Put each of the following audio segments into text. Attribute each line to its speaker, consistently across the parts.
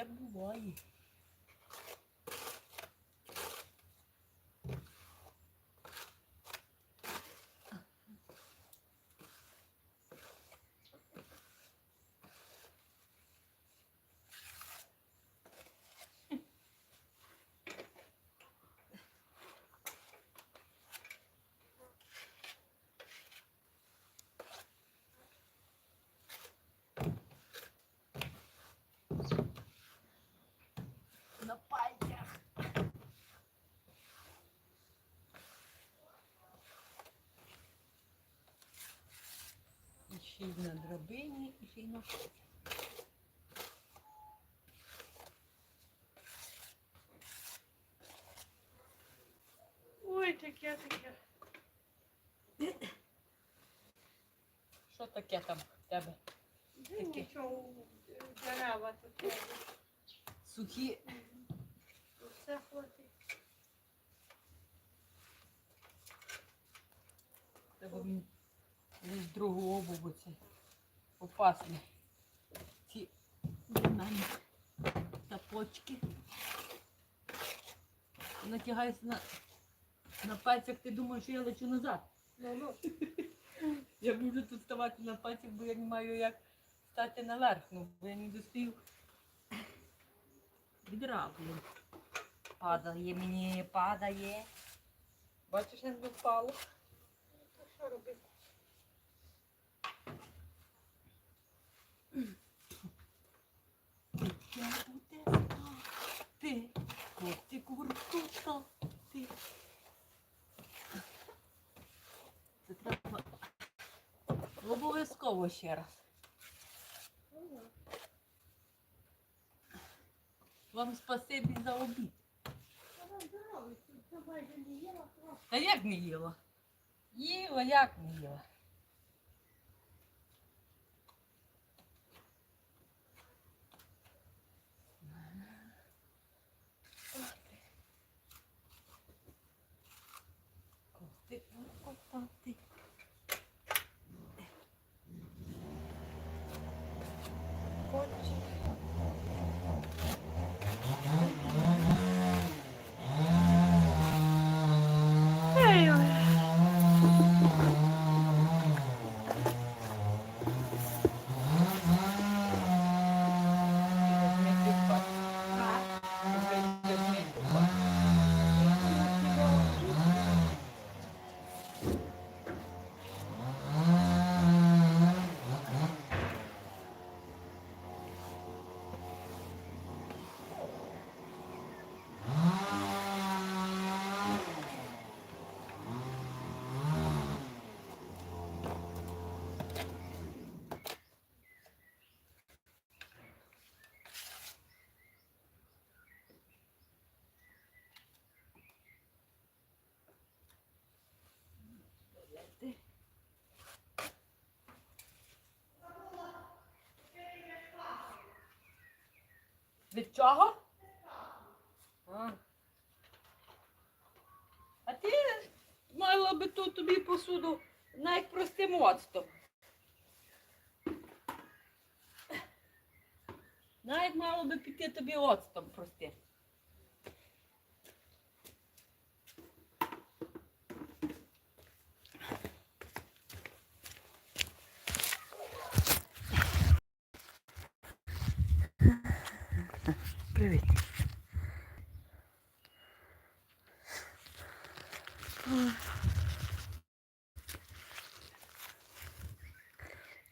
Speaker 1: Таке буває. На пальцях. І ще на і шоці.
Speaker 2: Ой, таке, таке.
Speaker 1: Що таке там в тебе?
Speaker 2: Ну, Нічого, дерева таке.
Speaker 1: Сухі.
Speaker 2: Все хватить.
Speaker 1: Треба він з другого обуву це опасні. Ці мене тапочки. Натягаюся на, на пальцях, ти думаєш, що я лечу назад.
Speaker 2: Ну, ну.
Speaker 1: Я буду тут ставати на пальцях, бо я не маю як стати наверх, ну, бо я не достаю. Відра. Падає мені, падає. Бачиш, як впало?
Speaker 2: Що робити?
Speaker 1: Я буде ти, котик уркута, ти. Це треба обов'язково ще раз. Вам спасибі за обід. Та як не їла? Їла, як не їла? Чого? А. ти мала би тут тобі посуду навіть простим оцтом. Навіть мало би піти тобі оцтом простим. Привіт.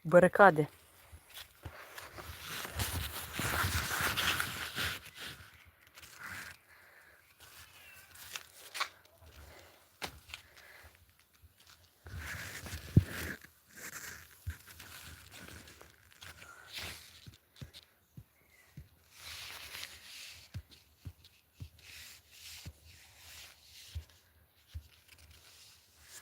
Speaker 1: Барикади.